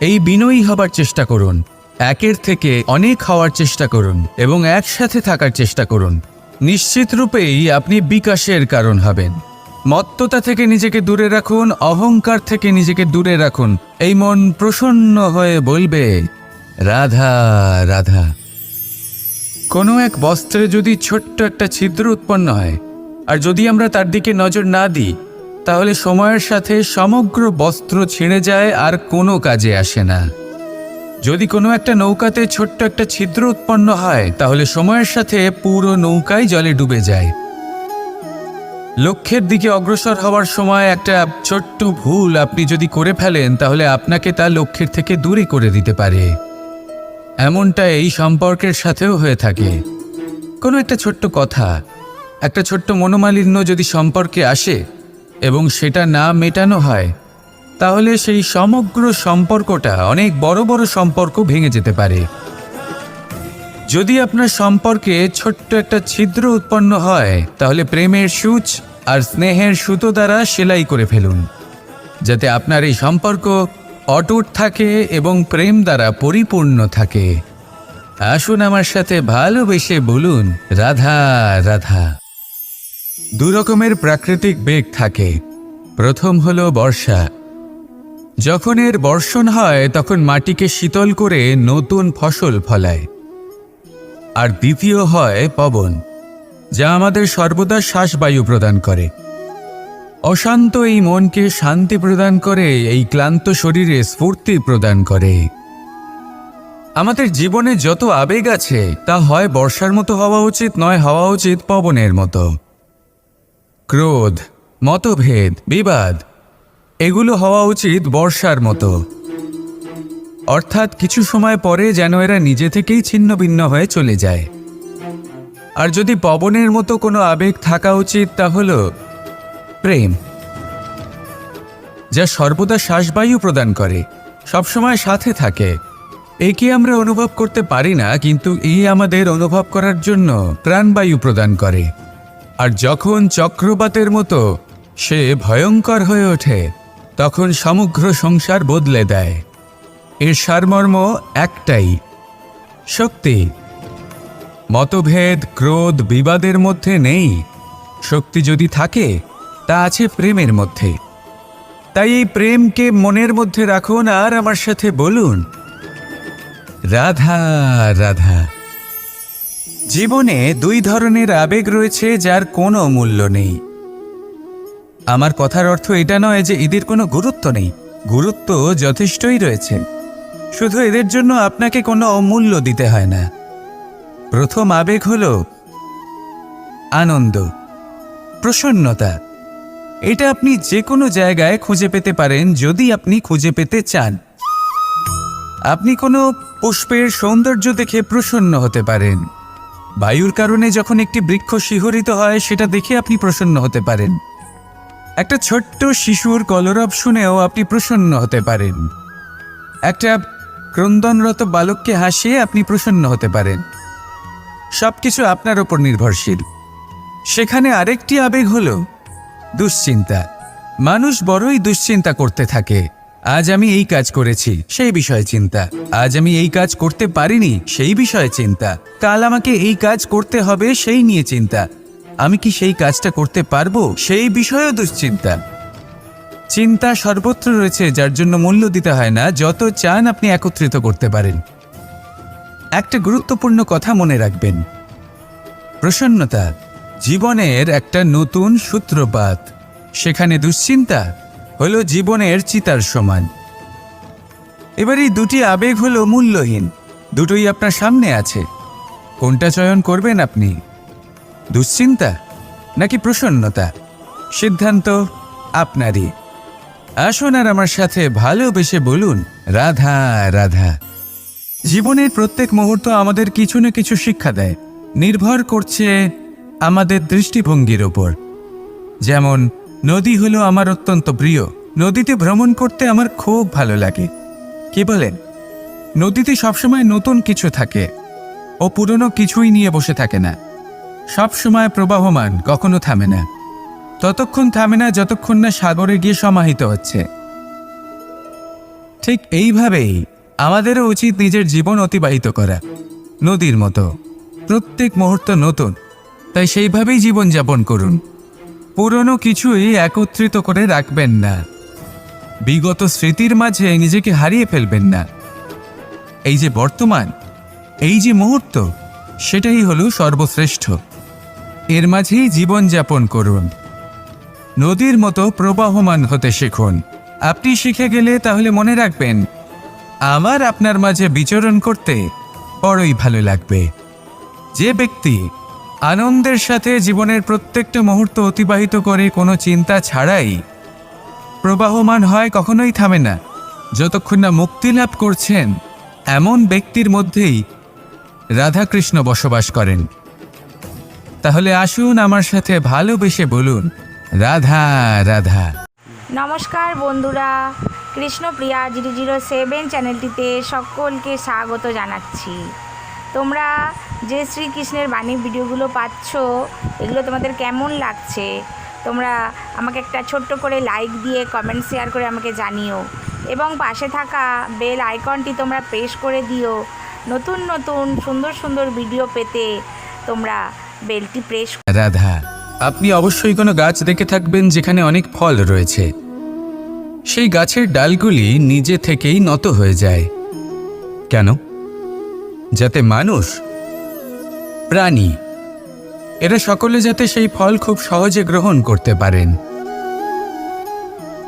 এই বিনয়ী হবার চেষ্টা করুন। একের থেকে অনেক হওয়ার চেষ্টা করুন এবং একসাথে থাকার চেষ্টা করুন। নিশ্চিত রূপেই আপনি বিকাশের কারণ হবেন। মত্ততা থেকে নিজেকে দূরে রাখুন, অহংকার থেকে নিজেকে দূরে রাখুন। এই মন প্রসন্ন হয়ে বলবে, রাধা রাধা। কোনো এক বস্ত্রে যদি ছোট্ট একটা ছিদ্র উৎপন্ন হয়, আর যদি আমরা তার দিকে নজর না দিই তাহলে সময়ের সাথে সমগ্র বস্ত্র ছিঁড়ে যায় আর কোনো কাজে আসে না। যদি কোনো একটা নৌকাতে ছোট্ট একটা ছিদ্র উৎপন্ন হয়, তাহলে সময়ের সাথে পুরো নৌকাই জলে ডুবে যায়। লক্ষ্যের দিকে অগ্রসর হওয়ার সময় একটা ছোট্ট ভুল আপনি যদি করে ফেলেন, তাহলে আপনাকে তা লক্ষ্যের থেকে দূরে করে দিতে পারে। এমনটা এই সম্পর্কের সাথেও হয়ে থাকে। কোনো একটা ছোট্ট কথা, একটা ছোট্ট মনোমালিন্য যদি সম্পর্কে আসে এবং সেটা না মেটানো হয়, তাহলে সেই সমগ্র সম্পর্কটা অনেক বড় বড় সম্পর্ক ভেঙে যেতে পারে। যদি আপনার সম্পর্কে ছোট্ট একটা ছিদ্র উৎপন্ন হয়, তাহলে প্রেমের সূচ আর স্নেহের সুতো দ্বারা সেলাই করে ফেলুন, যাতে আপনার এই সম্পর্ক অটুট থাকে এবং প্রেম দ্বারা পরিপূর্ণ থাকে। আসুন আমার সাথে ভালোবেসে বলুন, রাধা রাধা। দু রকমের প্রাকৃতিক বেগ থাকে। প্রথম হলো বর্ষা। যখন এর বর্ষণ হয়, তখন মাটিকে শীতল করে নতুন ফসল ফলায়। আর দ্বিতীয় হয় পবন, যা আমাদের সর্বদা শ্বাসবায়ু প্রদান করে। অশান্ত এই মনকে শান্তি প্রদান করে, এই ক্লান্ত শরীরে স্ফূর্তি প্রদান করে। আমাদের জীবনে যত আবেগ আছে, তা হয় বর্ষার মতো হওয়া উচিত, নয় হওয়া উচিত পবনের মতো। ক্রোধ, মতভেদ, বিবাদ, এগুলো হওয়া উচিত বর্ষার মতো। অর্থাৎ কিছু সময় পরে যেন এরা নিজে থেকেই ছিন্ন ভিন্ন হয়ে চলে যায়। আর যদি পবনের মতো কোনো আবেগ থাকা উচিত, তা হল প্রেম। যা সর্বদা শ্বাসবায়ু প্রদান করে, সবসময় সাথে থাকে। একে আমরা অনুভব করতে পারি না, কিন্তু এই আমাদের অনুভব করার জন্য প্রাণবায়ু প্রদান করে। আর যখন চক্রপাতের মতো সে ভয়ঙ্কর হয়ে ওঠে, তখন সমগ্র সংসার বদলে দেয়। এর সারমর্ম একটাই, শক্তি। মতভেদ, ক্রোধ, বিবাদের মধ্যে নেই। শক্তি যদি থাকে, তা আছে প্রেমের মধ্যে। তাই এই প্রেমকে মনের মধ্যে রাখুন আর আমার সাথে বলুন, রাধা রাধা। জীবনে দুই ধরনের আবেগ রয়েছে যার কোনো মূল্য নেই। আমার কথার অর্থ এটা নয় যে এদের কোনো গুরুত্ব নেই। গুরুত্ব যথেষ্টই রয়েছে। শুধু এদের জন্য আপনাকে কোনো অমূল্য দিতে হয় না। প্রথম আবেগ হল আনন্দ, প্রসন্নতা। এটা আপনি যে কোনো জায়গায় খুঁজে পেতে পারেন যদি আপনি খুঁজে পেতে চান। আপনি কোনো পুষ্পের সৌন্দর্য দেখে প্রসন্ন হতে পারেন। বায়ুর কারণে যখন একটি বৃক্ষ শিহরিত হয়, সেটা দেখে আপনি প্রসন্ন হতে পারেন। একটা ছোট্ট শিশুর কলরব শুনেও আপনি প্রসন্ন হতে পারেন। একটা ক্রন্দনরত বালককে হাসিয়ে আপনি প্রসন্ন হতে পারেন। সব কিছু আপনার ওপর নির্ভরশীল। সেখানে আরেকটি আবেগ হল দুশ্চিন্তা। মানুষ বড়ই দুশ্চিন্তা করতে থাকে। আজ আমি এই কাজ করেছি, সেই বিষয়ে চিন্তা। আজ আমি এই কাজ করতে পারিনি, সেই বিষয়ে চিন্তা। কাল আমাকে এই কাজ করতে হবে, সেই নিয়ে চিন্তা। আমি কি সেই কাজটা করতে পারব, সেই বিষয়েও দুশ্চিন্তা। চিন্তা সর্বত্র রয়েছে, যার জন্য মূল্য দিতে হয় না, যত চান আপনি একত্রিত করতে পারেন। একটা গুরুত্বপূর্ণ কথা মনে রাখবেন। প্রসন্নতা, জীবনের একটা নতুন সূত্রপাত। সেখানে দুশ্চিন্তা হলো জীবনের চিতার সমান। এবার এই দুটি আবেগ হলো মূল্যহীন। দুটোই আপনার সামনে আছে। কোনটা চয়ন করবেন আপনি? দুশ্চিন্তা নাকি প্রসন্নতা? সিদ্ধান্ত আপনারই। আসুন আর আমার সাথে ভালোবেসে বলুন, রাধা রাধা। জীবনের প্রত্যেক মুহূর্ত আমাদের কিছু না কিছু শিক্ষা দেয়। নির্ভর করছে আমাদের দৃষ্টিভঙ্গির ওপর যেমন নদী হলো আমার অত্যন্ত প্রিয়। নদীতে ভ্রমণ করতে আমার খুব ভালো লাগে। কি বলেন? নদীতে সবসময় নতুন কিছু থাকে। ও পুরনো কিছুই নিয়ে বসে থাকে না। সবসময় প্রবাহমান, কখনো থামে না। ততক্ষণ থামে না যতক্ষণ না সাগরে গিয়ে সমাহিত হচ্ছে। ঠিক এইভাবেই আমাদেরও উচিত নিজের জীবন অতিবাহিত করা, নদীর মতো। প্রত্যেক মুহূর্ত নতুন, তাই সেইভাবেই জীবনযাপন করুন। পুরনো কিছুই একত্রিত করে রাখবেন না। বিগত স্মৃতির মাঝে নিজেকে হারিয়ে ফেলবেন না। এই যে বর্তমান, এই যে মুহূর্ত, সেটাই হলো সর্বশ্রেষ্ঠ। এর মাঝেই জীবনযাপন করুন। নদীর মতো প্রবাহমান হতে শিখুন। আপনি শিখে গেলে তাহলে মনে রাখবেন, আমার আপনার মাঝে বিচরণ করতে বড়ই ভালো লাগবে। যে ব্যক্তি আনন্দের সাথে জীবনের প্রত্যেকটা মুহূর্ত অতিবাহিত করে কোনো চিন্তা ছাড়াই প্রবাহমান হয়, কখনোই থামে না। যতক্ষণ না মুক্তি লাভ করছেন, এমন ব্যক্তির মধ্যেই রাধাকৃষ্ণ বসবাস করেন। তাহলে আসুন আমার সাথে ভালোবেসে বলুন, রাধা রাধা। নমস্কার বন্ধুরা, কৃষ্ণপ্রিয়া জিরো জিরো সেভেন চ্যানেলটিতে সকলকে স্বাগত জানাচ্ছি। তোমরা যে শ্রীকৃষ্ণের বাণী ভিডিওগুলো পাচ্ছ, এগুলো তোমাদের কেমন লাগছে? তোমরা আমাকে একটা ছোট্ট করে লাইক দিয়ে কমেন্ট শেয়ার করে আমাকে জানিও। এবং পাশে থাকা বেল আইকনটি তোমরা প্রেস করে দিও। নতুন নতুন, সুন্দর সুন্দর ভিডিও পেতে তোমরা বেলটি প্রেস রাধা, আপনি অবশ্যই কোনো গাছ দেখে থাকবেন যেখানে অনেক ফল রয়েছে। সেই গাছের ডালগুলি নিজে থেকেই নত হয়ে যায়। কেন? যাতে মানুষ, প্রাণী, এরা সকলে যাতে সেই ফল খুব সহজে গ্রহণ করতে পারেন।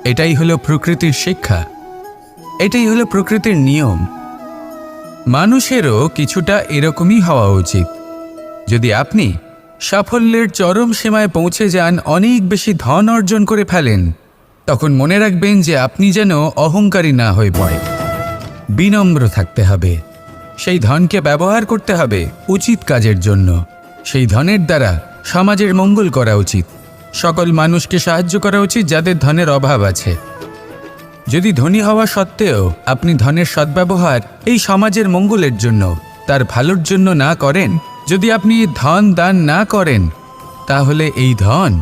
এটাই হলো প্রকৃতির শিক্ষা। এটাই হলো প্রকৃতির নিয়ম। মানুষেরও কিছুটা এরকমই হওয়া উচিত। যদি আপনি সাফল্যের চরম সীমায় পৌঁছে যান, অনেক বেশি ধন অর্জন করে ফেলেন, তখন মনে রাখবেন যে আপনি যেন অহংকারী না হয়ে পড়ে বিনম্র থাকতে হবে। সেই ধনকে ব্যবহার করতে হবে উচিত কাজের জন্য। সেই ধনের দ্বারা সমাজের মঙ্গল করা উচিত। সকল মানুষকে সাহায্য করা উচিত যাদের ধনের অভাব আছে। যদি ধনী হওয়া সত্ত্বেও আপনি ধনের সদ্ব্যবহার এই সমাজের মঙ্গলের জন্য, তার ভালোর জন্য না করেন, যদি আপনি ধন দান না করেন, তাহলে এই ধন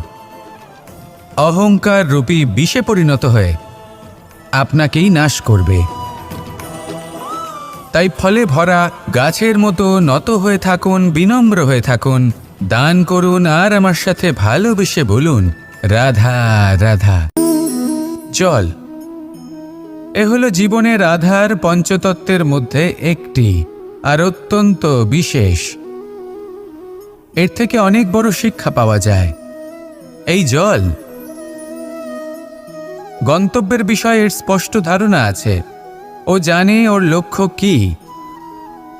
অহংকার রূপী বিষে পরিণত হয়ে আপনাকেই নাশ করবে। তাই ফলে ভরা গাছের মতো নত হয়ে থাকুন, বিনম্র হয়ে থাকুন। দান করুন আর আমার সাথে ভালোবেসে বলুন, রাধা রাধা। জল এ হলো জীবনের আধার পঞ্চতত্ত্বের মধ্যে একটি আর অত্যন্ত বিশেষ। এর থেকে অনেক বড় শিক্ষা পাওয়া যায়। এই জল। গন্তব্যের বিষয়ে স্পষ্ট ধারণা আছে। ও জানে ওর লক্ষ্য কি,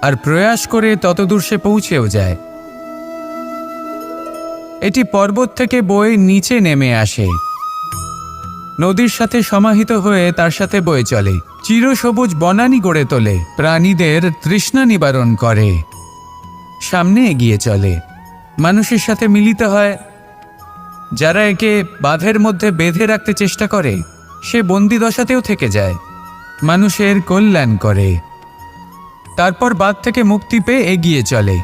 আর প্রয়াস করে ততদূর সে পৌঁছেও যায়। এটি পর্বত থেকে বয়ে নিচে নেমে আসে। নদীর সাথে সমাহিত হয়ে তার সাথে বয়ে চলে। চিরসবুজ বনানি গড়ে তোলে, প্রাণীদের তৃষ্ণা নিবারণ করে। সামনে এগিয়ে চলে। মানুষের সাথে মিলিত হয়। যারা একে বাঁধের মধ্যে বেঁধে রাখতে চেষ্টা করে, সে বন্দি দশাতেও থেকে যায়। মানুষের কল্যাণ করে। তারপর বাঁধ থেকে মুক্তি পেয়ে এগিয়ে চলে।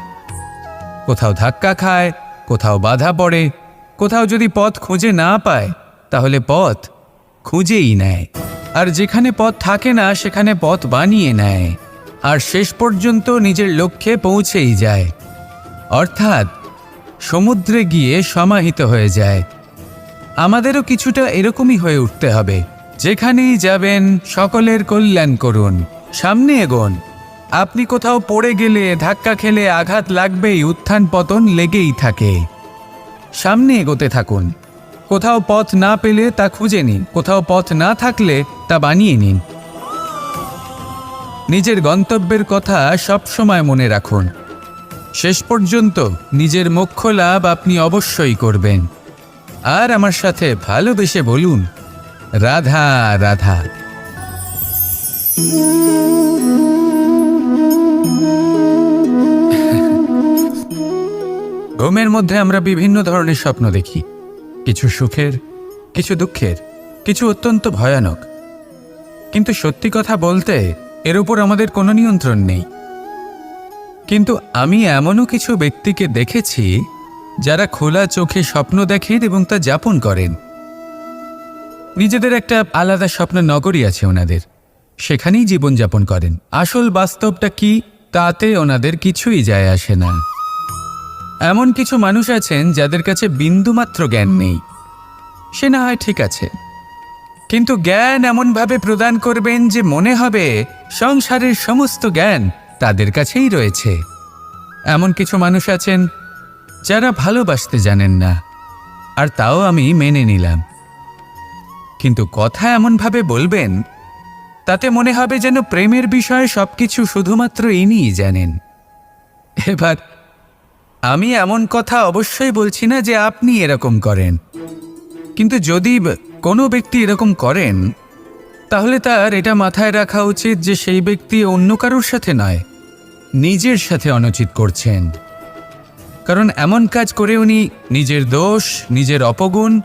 কোথাও ধাক্কা খায়, কোথাও বাধা পড়ে, কোথাও যদি পথ খুঁজে না পায়, তাহলে পথ খুঁজেই নেয়। আর যেখানে পথ থাকে না, সেখানে পথ বানিয়ে নেয়। আর শেষ পর্যন্ত নিজের লক্ষ্যে পৌঁছেই যায়। অর্থাৎ সমুদ্রে গিয়ে সমাহিত হয়ে যায়। আমাদেরও কিছুটা এরকমই হয়ে উঠতে হবে। যেখানেই যাবেন, সকলের কল্যাণ করুন। সামনে এগোন। আপনি কোথাও পড়ে গেলে, ধাক্কা খেলে আঘাত লাগবেই, উত্থান পতন লেগেই থাকে। সামনে এগোতে থাকুন। কোথাও পথ না পেলে তা খুঁজে নিন। কোথাও পথ না থাকলে তা বানিয়ে নিন। নিজের গন্তব্যের কথা সব সময় মনে রাখুন। শেষ পর্যন্ত নিজের মোক্ষ লাভ আপনি অবশ্যই করবেন। আর আমার সাথে ভালোবেসে বলুন রাধা রাধা। ঘুমের মধ্যে আমরা বিভিন্ন ধরনের স্বপ্ন দেখি। কিছু সুখের, কিছু দুঃখের, কিছু অত্যন্ত ভয়ানক। কিন্তু সত্যি কথা বলতে, এর উপর আমাদের কোনো নিয়ন্ত্রণ নেই। কিন্তু আমি এমনও কিছু ব্যক্তিকে দেখেছি, যারা খোলা চোখে স্বপ্ন দেখেন এবং তা যাপন করেন। নিজেদের একটা আলাদা স্বপ্ন নগরী আছে ওনাদের। সেখানেই জীবনযাপন করেন। আসল বাস্তবটা কি, তাতে ওনাদের কিছুই যায় আসে না। এমন কিছু মানুষ আছেন যাদের কাছে বিন্দুমাত্র জ্ঞান নেই। সে না হয় ঠিক আছে। কিন্তু জ্ঞান এমনভাবে প্রদান করবেন যে মনে হবে সংসারের সমস্ত জ্ঞান তাদের কাছেই রয়েছে। এমন কিছু মানুষ আছেন যারা ভালোবাসতে জানেন না। আর তাও আমি মেনে নিলাম। কিন্তু কথা এমনভাবে বলবেন, তাতে মনে হবে যেন প্রেমের বিষয়ে সবকিছু শুধুমাত্র ইনিই জানেন। এবার, আমি এমন কথা অবশ্যই বলছি না যে আপনি এরকম করেন। কিন্তু যদি কোনো ব্যক্তি এরকম করেন, তাহলে তার এটা মাথায় রাখা উচিত যে সেই ব্যক্তি অন্য কারোর সাথে নয়, নিজের সাথে অনুচিত করছেন। কারণ এমন কাজ করে উনি নিজের দোষ, নিজের অপগুণ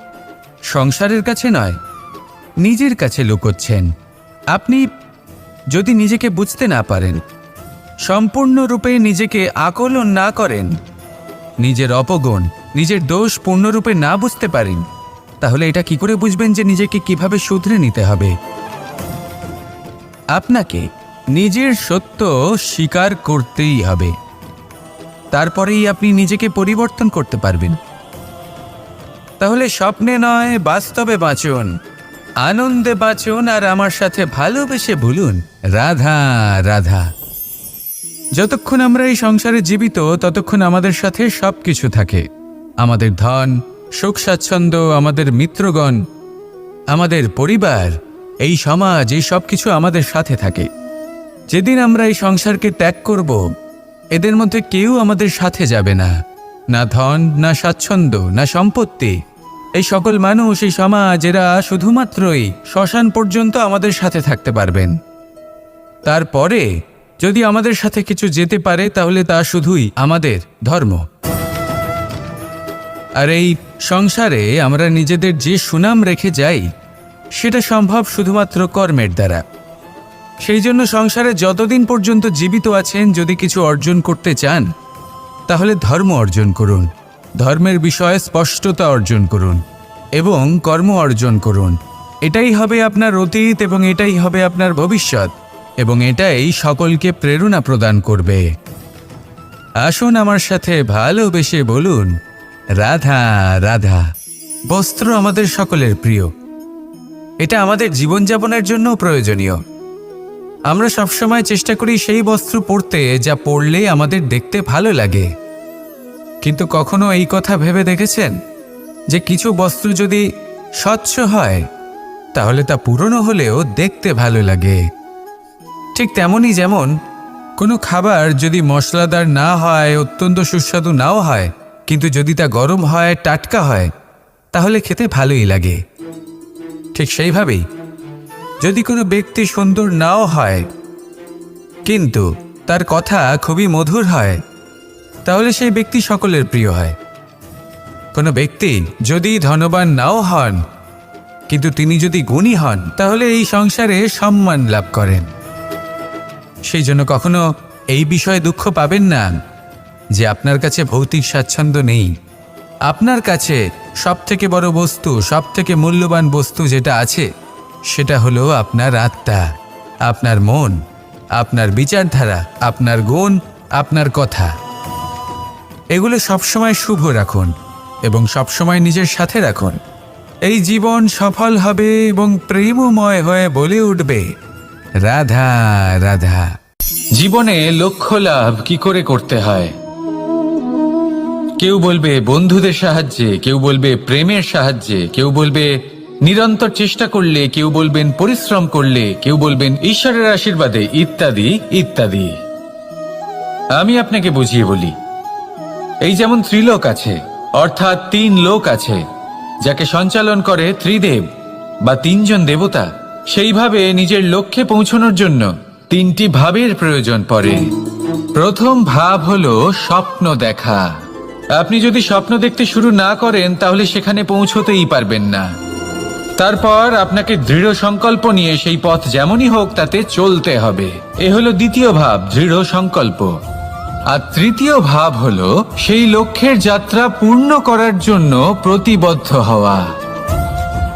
সংসারের কাছে নয়। নিজের কাছে লুকোচ্ছেন। আপনি যদি নিজেকে বুঝতে না পারেন, সম্পূর্ণরূপে নিজেকে আকলন না করেন, নিজের অপগুণ, নিজের দোষ পূর্ণরূপে না বুঝতে পারেন, তাহলে এটা কি করে বুঝবেন যে নিজেকে কীভাবে শুধরে নিতে হবে? আপনাকে নিজের সত্য স্বীকার করতেই হবে। তারপরেই আপনি নিজেকে পরিবর্তন করতে পারবেন। তাহলে স্বপ্নে নয়, বাস্তবে বাঁচুন। আনন্দে বাঁচুন আর আমার সাথে ভালোবেসে ভুলুন। রাধা রাধা। যতক্ষণ আমরা এই সংসারে জীবিত, ততক্ষণ আমাদের সাথে সব কিছু থাকে। আমাদের ধন, সুখ স্বাচ্ছন্দ্য, আমাদের মিত্রগণ, আমাদের পরিবার, এই সমাজ, এই সব কিছু আমাদের সাথে থাকে। যেদিন আমরা এই সংসারকে ত্যাগ করব, এদের মধ্যে কেউ আমাদের সাথে যাবে না। না ধন, না স্বাচ্ছন্দ্য, না সম্পত্তি। এই সকল মানুষ, এই সমাজ এরা শুধুমাত্রই শ্মশান পর্যন্ত আমাদের সাথে থাকতে পারবেন। তারপরে যদি আমাদের সাথে কিছু যেতে পারে, তাহলে তা শুধুই আমাদের ধর্ম। আর এই সংসারে আমরা নিজেদের যে সুনাম রেখে যাই, সেটা সম্ভব শুধুমাত্র কর্মের দ্বারা। সেই জন্য সংসারে যতদিন পর্যন্ত জীবিত আছেন, যদি কিছু অর্জন করতে চান, তাহলে ধর্ম অর্জন করুন। ধর্মের বিষয়ে স্পষ্টতা অর্জন করুন এবং কর্ম অর্জন করুন। এটাই হবে আপনার অতীত এবং এটাই হবে আপনার ভবিষ্যৎ এবং এটাই সকলকে প্রেরণা প্রদান করবে। আসুন আমার সাথে ভালোবেসে বলুন, রাধা রাধা, বস্ত্র আমাদের সকলের প্রিয়। এটা আমাদের জীবনযাপনের জন্য প্রয়োজনীয়। আমরা সবসময় চেষ্টা করি সেই বস্ত্র পরতে যা পরলে আমাদের দেখতে ভালো লাগে। কিন্তু কখনো এই কথা ভেবে দেখেছেন? যে কিছু বস্তু যদি স্বচ্ছ হয়, তাহলে তা পুরনো হলেও দেখতে ভালো লাগে। ঠিক তেমনই যেমন কোনো খাবার যদি মশলাদার না হয়, অত্যন্ত সুস্বাদু নাও হয়, কিন্তু যদি তা গরম হয়, টাটকা হয়, তাহলে খেতে ভালোই লাগে। ঠিক সেইভাবেই যদি কোনো ব্যক্তি সুন্দর নাও হয়, কিন্তু তার কথা খুবই মধুর হয় তাহলে সেই ব্যক্তি সকলের প্রিয় হয়। কোনো ব্যক্তি যদি ধনবান নাও হন, কিন্তু তিনি যদি গুণী হন, তাহলে এই সংসারে সম্মান লাভ করেন। সেই জন্য কখনো এই বিষয়ে দুঃখ পাবেন না যে আপনার কাছে ভৌতিক স্বাচ্ছন্দ্য নেই। আপনার কাছে সব থেকে বড় বস্তু সব থেকে মূল্যবান বস্তু যেটা আছে, সেটা হলো আপনার আত্মা, আপনার মন, আপনার বিচারধারা, আপনার গুণ, আপনার কথা। এগুলো সবসময় শুভ রাখুন এবং সবসময় নিজের সাথে রাখুন। এই জীবন সফল হবে এবং প্রেমময় হয়ে বলে উঠবে, রাধা রাধা। জীবনে লক্ষ্য লাভ কি করে করতে হয়? কেউ বলবে বন্ধুদের সাহায্যে, কেউ বলবে প্রেমের সাহায্যে, কেউ বলবে নিরন্তর চেষ্টা করলে, কেউ বলবেন পরিশ্রম করলে, কেউ বলবেন ঈশ্বরের আশীর্বাদে, ইত্যাদি ইত্যাদি। আমি আপনাকে বুঝিয়ে বলি এই যেমন ত্রিলোক আছে, অর্থাৎ তিন লোক আছে, যাকে সঞ্চালন করে ত্রিদেব বা তিনজন দেবতা, সেইভাবে নিজের লক্ষ্যে পৌঁছানোর জন্য তিনটি ভাবের প্রয়োজন পড়ে। প্রথম ভাব হলো স্বপ্ন দেখা। আপনি যদি স্বপ্ন দেখতে শুরু না করেন, তাহলে সেখানে পৌঁছতেই পারবেন না। তারপর আপনাকে দৃঢ় সংকল্প নিয়ে সেই পথ যেমনই হোক, তাতে চলতে হবে। এ হলো দ্বিতীয় ভাব, দৃঢ় সংকল্প। আর তৃতীয় ভাব হলো, সেই লক্ষ্যের যাত্রা পূর্ণ করার জন্য প্রতিবদ্ধ হওয়া।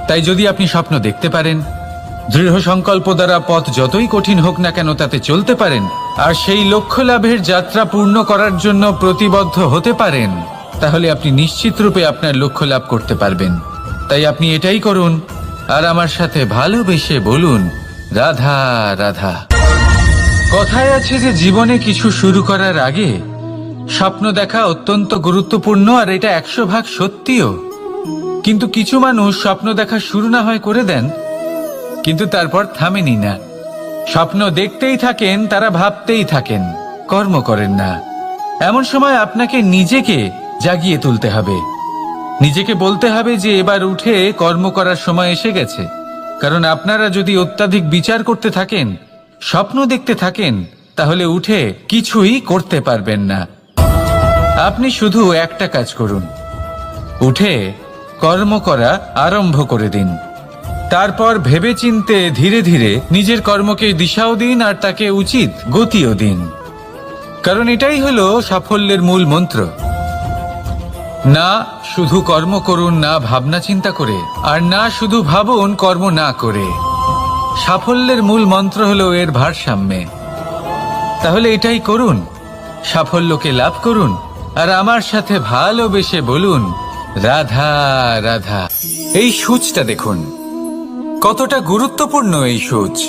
তাই যদি আপনি স্বপ্ন দেখতে পারেন, দৃঢ় সংকল্প দ্বারা পথ যতই কঠিন হোক না কেন তাতে চলতে পারেন, আর সেই লক্ষ্য লাভের যাত্রা পূর্ণ করার জন্য প্রতিবদ্ধ হতে পারেন, তাহলে আপনি নিশ্চিত রূপে আপনার লক্ষ্য লাভ করতে পারবেন। তাই আপনি এটাই করুন, আর আমার সাথে ভালোবেসে বলুন, রাধা রাধা। কথায় আছে যে জীবনে কিছু শুরু করার আগে স্বপ্ন দেখা অত্যন্ত গুরুত্বপূর্ণ আর এটা একশো ভাগ সত্যিও। কিন্তু কিছু মানুষ স্বপ্ন দেখা শুরু না হয় করে দেন, কিন্তু তারপর থামেনি না। স্বপ্ন দেখতেই থাকেন, তারা ভাবতেই থাকেন, কর্ম করেন না। এমন সময় আপনাকে নিজেকে জাগিয়ে তুলতে হবে। নিজেকে বলতে হবে যে এবার উঠে কর্ম করার সময় এসে গেছে। কারণ আপনারা যদি অত্যাধিক বিচার করতে থাকেন স্বপ্ন দেখতে থাকেন, তাহলে উঠে কিছুই করতে পারবেন না। আপনি শুধু একটা কাজ করুন। উঠে কর্ম করা আরম্ভ করে দিন। তারপর ভেবেচিন্তে ধীরে ধীরে নিজের কর্মকে দিশাও দিন আর তাকে উচিত গতিও দিন। কারণ এটাই হলো সাফল্যের মূল মন্ত্র। না শুধু কর্ম করুন, না ভাবনা চিন্তা করে, আর না শুধু ভাবুন, কর্ম না করে। সাফল্যের মূল মন্ত্র হলো এর ভারসাম্যে। তাহলে এটাই করুন, সাফল্যকে লাভ করুন, আর আমার সাথে ভালোবেসে বলুন, রাধা রাধা। এই সূচটা দেখুন, কতটা গুরুত্বপূর্ণ এই সূচ।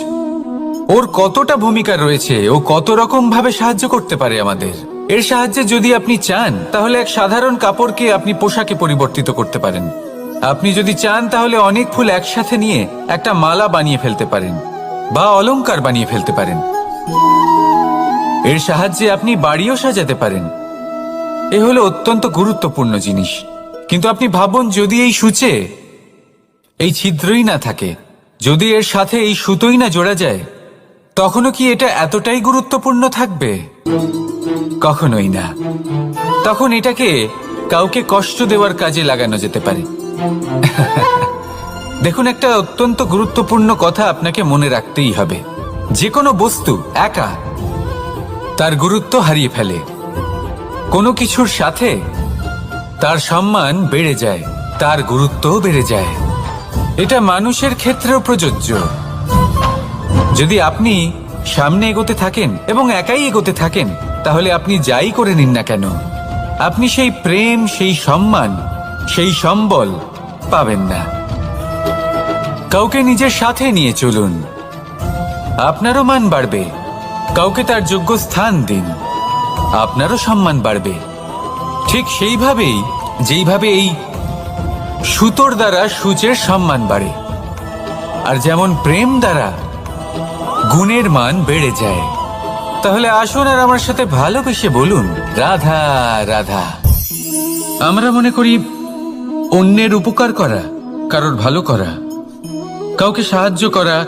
ওর কতটা ভূমিকা রয়েছে, ও কত রকম ভাবে সাহায্য করতে পারে আমাদের। এর সাহায্যে যদি আপনি চান, তাহলে এক সাধারণ কাপড়কে আপনি পোশাকে পরিবর্তিত করতে পারেন। আপনি যদি চান তাহলে অনেক ফুল একসাথে নিয়ে একটা মালা বানিয়ে ফেলতে পারেন, বা অলংকার বানিয়ে ফেলতে পারেন। এর সাহায্যে আপনি বাড়িও সাজাতে পারেন। এ হলো অত্যন্ত গুরুত্বপূর্ণ জিনিস। কিন্তু আপনি ভাবুন, যদি এই সূচে এই ছিদ্রই না থাকে, যদি এর সাথে এই সুতোই না জোড়া যায়, তখনও কি এটা এতটাই গুরুত্বপূর্ণ থাকবে? কখনোই না। তখন এটাকে কাউকে কষ্ট দেওয়ার কাজে লাগানো যেতে পারে। দেখুন, একটা অত্যন্ত গুরুত্বপূর্ণ কথা আপনাকে মনে রাখতেই হবে। যে কোনো বস্তু একা, তার গুরুত্ব হারিয়ে ফেলে। কোনো কিছুর সাথে তার সম্মান বেড়ে যায়, তার গুরুত্বও বেড়ে যায়। এটা মানুষের ক্ষেত্রেও প্রযোজ্য। যদি আপনি সামনে এগোতে থাকেন এবং একাই এগোতে থাকেন, তাহলে আপনি যাই করে নিন না কেন? আপনি সেই প্রেম, সেই সম্মান সেই সম্বল পাবেন না। কাউকে নিজের সাথে নিয়ে চলুন। আপনারও মান বাড়বে। কাউকে তার যোগ্য স্থান দিন। আপনারও সম্মান বাড়বে। ঠিক সেইভাবেই, যেইভাবে এই সুতোর দ্বারা সূচের সম্মান বাড়ে, আর যেমন প্রেম দ্বারা গুণের মান বেড়ে যায়। তাহলে আসুন আর আমার সাথে ভালোবেসে বলুন, রাধা রাধা। আমরা মনে করি অন্যের উপকার করা, কারোর ভালো করা, কাউকে সাহায্য করা,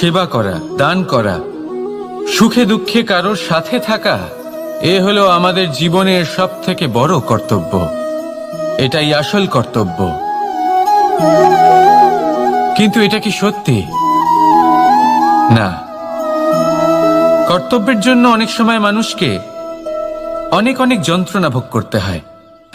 সেবা করা, দান করা, সুখে দুঃখে কারোর সাথে থাকা, এ হলো আমাদের জীবনের সব থেকে বড় কর্তব্য। এটাই আসল কর্তব্য। কিন্তু এটা কি সত্যি? না। কর্তব্যের জন্য অনেক সময় মানুষকে অনেক অনেক যন্ত্রণা ভোগ করতে হয়।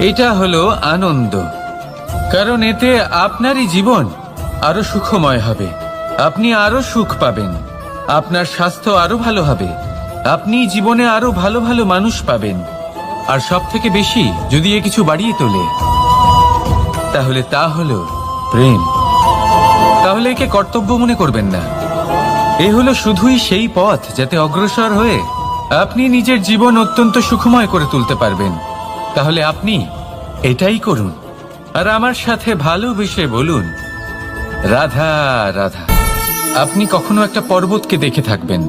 এটা হলো আনন্দ। কারণ এতে আপনারই জীবন আরও সুখময় হবে। আপনি আরও সুখ পাবেন। আপনার স্বাস্থ্য আরও ভালো হবে। আপনি জীবনে আরও ভালো ভালো মানুষ পাবেন। আর সব থেকে বেশি যদি এ কিছু বাড়িয়ে তোলে, তাহলে তা হলো প্রেম। তাহলে একে কর্তব্য মনে করবেন না। এ হলো শুধুই সেই পথ যাতে অগ্রসর হয়ে আপনি নিজের জীবন অত্যন্ত সুখময় করে তুলতে পারবেন। তাহলে আপনি এটাই করুন। আর আমার সাথে ভালোবেসে বলুন। রাধা রাধা, আপনি কখনো একটা পর্বতকে দেখে থাকবেন।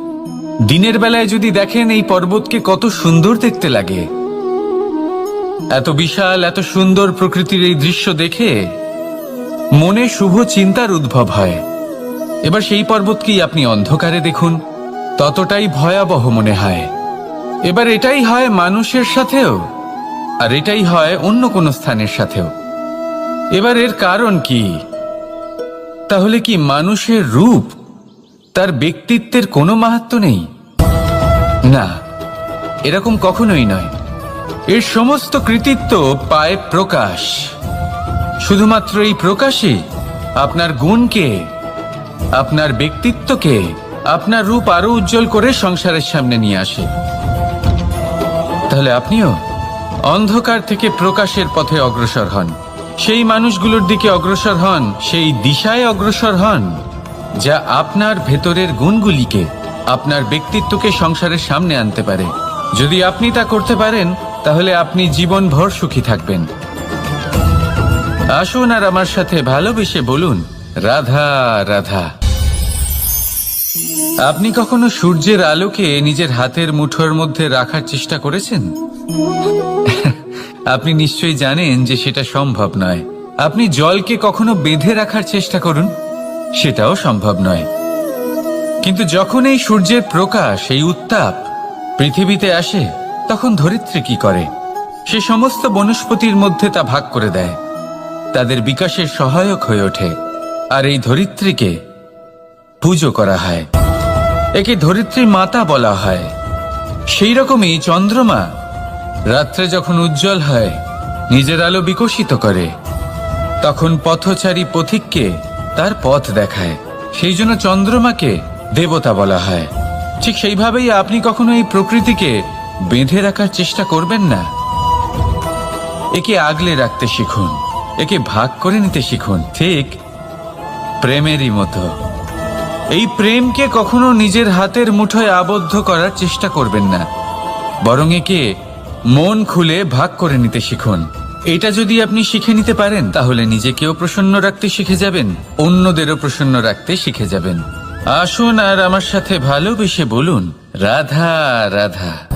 দিনের বেলায় যদি দেখেন এই পর্বতকে কত সুন্দর দেখতে লাগে। এত বিশাল, এত সুন্দর প্রকৃতির এই দৃশ্য দেখে মনে শুভ চিন্তার উদ্ভব হয়। এবার সেই পর্বতকেই আপনি অন্ধকারে দেখুন। ততটাই ভয়াবহ মনে হয়। এবার এটাই হয় মানুষের সাথেও। আর এটাই হয় অন্য কোনো স্থানের সাথেও। এবার এর কারণ কি? তাহলে কি মানুষের রূপ তার ব্যক্তিত্বের কোনো মাহাত্ম নেই? না, এরকম কখনোই নয়। এর সমস্ত কৃতিত্ব পায় প্রকাশ। শুধুমাত্র এই প্রকাশই আপনার গুণকে, আপনার ব্যক্তিত্বকে, আপনার রূপ আরও উজ্জ্বল করে সংসারের সামনে নিয়ে আসে। তাহলে আপনিও অন্ধকার থেকে প্রকাশের পথে অগ্রসর হন। সেই মানুষগুলোর দিকে অগ্রসর হন, সেই দিশায় অগ্রসর হন, যা আপনার ভেতরের গুণগুলিকে, আপনার ব্যক্তিত্বকে সংসারের সামনে আনতে পারে। যদি আপনি তা করতে পারেন, তাহলে আপনি জীবনভর সুখী থাকবেন। আসুন আর আমার সাথে ভালোবেসে বলুন, রাধা রাধা। আপনি কখনো সূর্যের আলোকে নিজের হাতের মুঠোর মধ্যে রাখার চেষ্টা করেছেন? আপনি নিশ্চয়ই জানেন যে সেটা সম্ভব নয়। আপনি জলকে কখনো বেঁধে রাখার চেষ্টা করুন, সেটাও সম্ভব নয়। কিন্তু যখন এই সূর্যের প্রকাশ, এই উত্তাপ পৃথিবীতে আসে, তখন ধরিত্রী কি করে? সে সমস্ত বনস্পতির মধ্যে তা ভাগ করে দেয়। তাদের বিকাশের সহায়ক হয়ে ওঠে, আর এই ধরিত্রীকে পুজো করা হয়। একে ধরিত্রী মাতা বলা হয়। সেই রকমই চন্দ্রমা রাত্রে যখন উজ্জ্বল হয়, নিজের আলো বিকশিত করে, তখন পথচারী পথিককে তার পথ দেখায়। সেই জন্য চন্দ্রমাকে দেবতা বলা হয়। ঠিক সেইভাবেই আপনি কখনো এই প্রকৃতিকে বেঁধে রাখার চেষ্টা করবেন না? একে আগলে রাখতে শিখুন, একে ভাগ করে নিতে শিখুন, ঠিক প্রেমেরই মতো। এই প্রেমকে কখনো নিজের হাতের মুঠোয় আবদ্ধ করার চেষ্টা করবেন না, বরং একে মন খুলে ভাগ করে নিতে শিখুন। এটা যদি আপনি শিখে নিতে পারেন, তাহলে নিজেকেও প্রসন্ন রাখতে শিখে যাবেন, অন্যদেরও প্রসন্ন রাখতে শিখে যাবেন। আসুন আর আমার সাথে ভালোবেসে বলুন, রাধা রাধা।